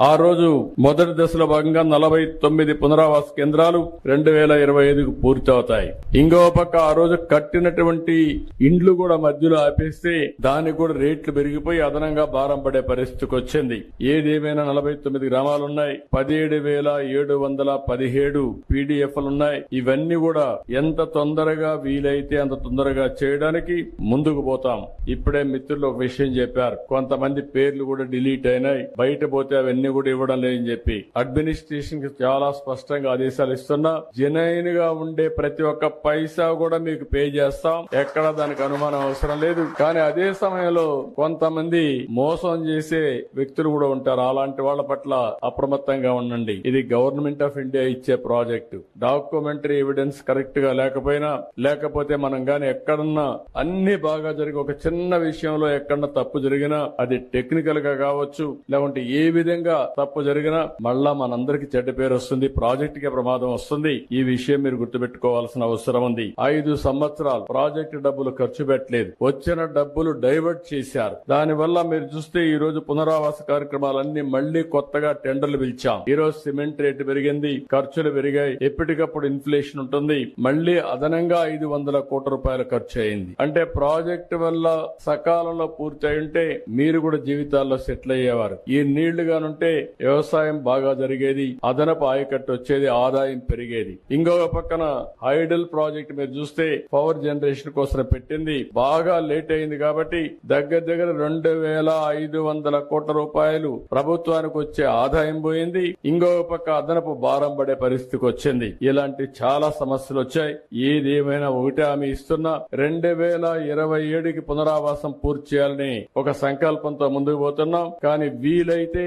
ఆ రోజు మొదటి దశలో భాగంగా నలభై తొమ్మిది పునరావాస కేంద్రాలు రెండు వేల ఇరవై ఐదుకు పూర్తవుతాయి. ఇంకో పక్క ఆ రోజు కట్టినటువంటి ఇండ్లు కూడా మధ్యలో ఆపేస్తే దానికి కూడా రేట్లు పెరిగిపోయి అదనంగా భారం పడే పరిస్థితికి వచ్చింది. ఏదేమైనా నలభై తొమ్మిది గ్రామాలు ఉన్నాయి. పదిహేడు వేల ఏడు వందల పదిహేడు పీడిఎఫ్లున్నాయి ఇవన్నీ కూడా ఎంత తొందరగా వీలైతే అంత తొందరగా చేయడానికి ముందుకు పోతాం. ఇప్పుడే మిత్రులు ఒక విషయం చెప్పారు. కొంతమంది పేర్లు కూడా డిలీట్ అయినాయి. బయట పోతే అవన్నీ కూడా ఇవ్వడం లేదని చెప్పి అడ్మినిస్ట్రేషన్కి చాలా స్పష్టంగా ఆదేశాలు ఇస్తున్నా. జెన్యున్గా ఉండే ప్రతి ఒక్క పైసా కూడా మీకు పే చేస్తాం. ఎక్కడ దానికి అనుమానం అవసరం లేదు. కానీ అదే సమయంలో కొంతమంది మోసం చేసే వ్యక్తులు కూడా ఉంటారు. అలాంటి వాళ్ళ పట్ల అప్రమత్తంగా ఉండండి. ఇది గవర్నమెంట్ ఆఫ్ ఇండియా ఇచ్చే ప్రాజెక్టు డాక్యుమెంటరీ ఎవిడెన్స్ కరెక్ట్గా లేకపోయినా లేకపోతే మనం గాని ఎక్కడన్నా అన్ని బాగా జరిగి ఒక చిన్న విషయంలో ఎక్కడన్నా తప్పు జరిగినా అది టెక్నికల్గా కావచ్చు లేకుంటే ఏ విధంగా తప్పు జరిగినా మళ్ళా మనందరికి చెడ్డ పేరు వస్తుంది ప్రాజెక్ట్కి ప్రమాదం వస్తుంది. ఈ విషయం మీరు గుర్తుపెట్టుకోవాల్సిన అవసరం ఉంది. ఐదు సంవత్సరాలు ప్రాజెక్ట్ డబ్బులు ఖర్చు పెట్టలేదు. వచ్చిన డబ్బులు డైవర్ట్ చేశారు. దాని వల్ల మీరు చూస్తే ఈ రోజు పునరావాస కార్యక్రమాలన్నీ మళ్ళీ కొత్తగా టెండర్లు పిలిచాం. ఈ రోజు సిమెంట్ రేటు పెరిగింది ఖర్చులు పెరిగాయి. ఎప్పటికప్పుడు ఇన్ఫ్లేషన్ ఉంటుంది. మళ్ళీ అదనంగా ఐదు వందల కోట్ల రూపాయలు ఖర్చు అయింది. అంటే ప్రాజెక్టు వల్ల సకాలంలో పూర్తి అయి ఉంటే మీరు కూడా జీవితాల్లో సెటిల్ అయ్యేవారు. ఈ నీళ్ళుగానుంటే ఉంటే వ్యవసాయం బాగా జరిగేది అదనపు ఆయకట్టు వచ్చేది ఆదాయం పెరిగేది. ఇంకొక పక్కన హైడల్ ప్రాజెక్ట్ మీరు చూస్తే పవర్ జనరేషన్ కోసం పెట్టింది. బాగా లేట్ అయింది కాబట్టి దగ్గర దగ్గర రెండు వేల ఐదు వందల కోట్ల రూపాయలు ప్రభుత్వానికి వచ్చే ఆదాయం పోయింది. ఇంకొక పక్క అదనపు భారం పడే పరిస్థితికి వచ్చింది. ఇలాంటి చాలా సమస్యలు వచ్చాయి. ఏదేమైనా ఒకటే హామీ ఇస్తున్నా రెండు వేల ఇరవై ఏడుకి పునరావాసం పూర్తి చేయాలని ఒక సంకల్పంతో ముందుకు పోతున్నాం. కానీ వీలైతే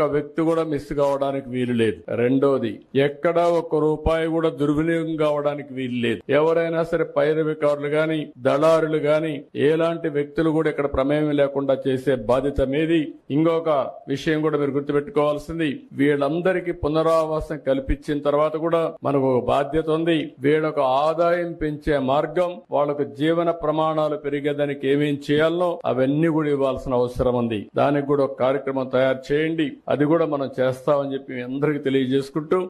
ఒక్క వ్యక్తి కూడా మిస్ కావడానికి వీలు లేదు. రెండోది ఎక్కడ ఒక్క రూపాయి కూడా దుర్వినియోగం కావడానికి వీలు లేదు. ఎవరైనా సరే పైరవికారులు గాని దళారులు గాని ఎలాంటి వ్యక్తులు కూడా ఇక్కడ ప్రమేయం లేకుండా చేసే బాధ్యత మీది. ఇంకొక విషయం కూడా మీరు గుర్తుపెట్టుకోవాల్సింది వీళ్ళందరికీ పునరావాసం కల్పించిన తర్వాత కూడా మనకు ఒక బాధ్యత ఉంది. వీళ్ళకు ఆదాయం పెంచే మార్గం వాళ్ళకు జీవన ప్రమాణాలు పెరిగేదానికి ఏమేం చేయాలనో అవన్నీ కూడా ఇవ్వాల్సిన అవసరం ఉంది. దానికి కూడా ఒక కార్యక్రమం తయారు చేయండి. అది కూడా మనం చేస్తామని చెప్పి మీ అందరికీ తెలియజేసుకుంటూ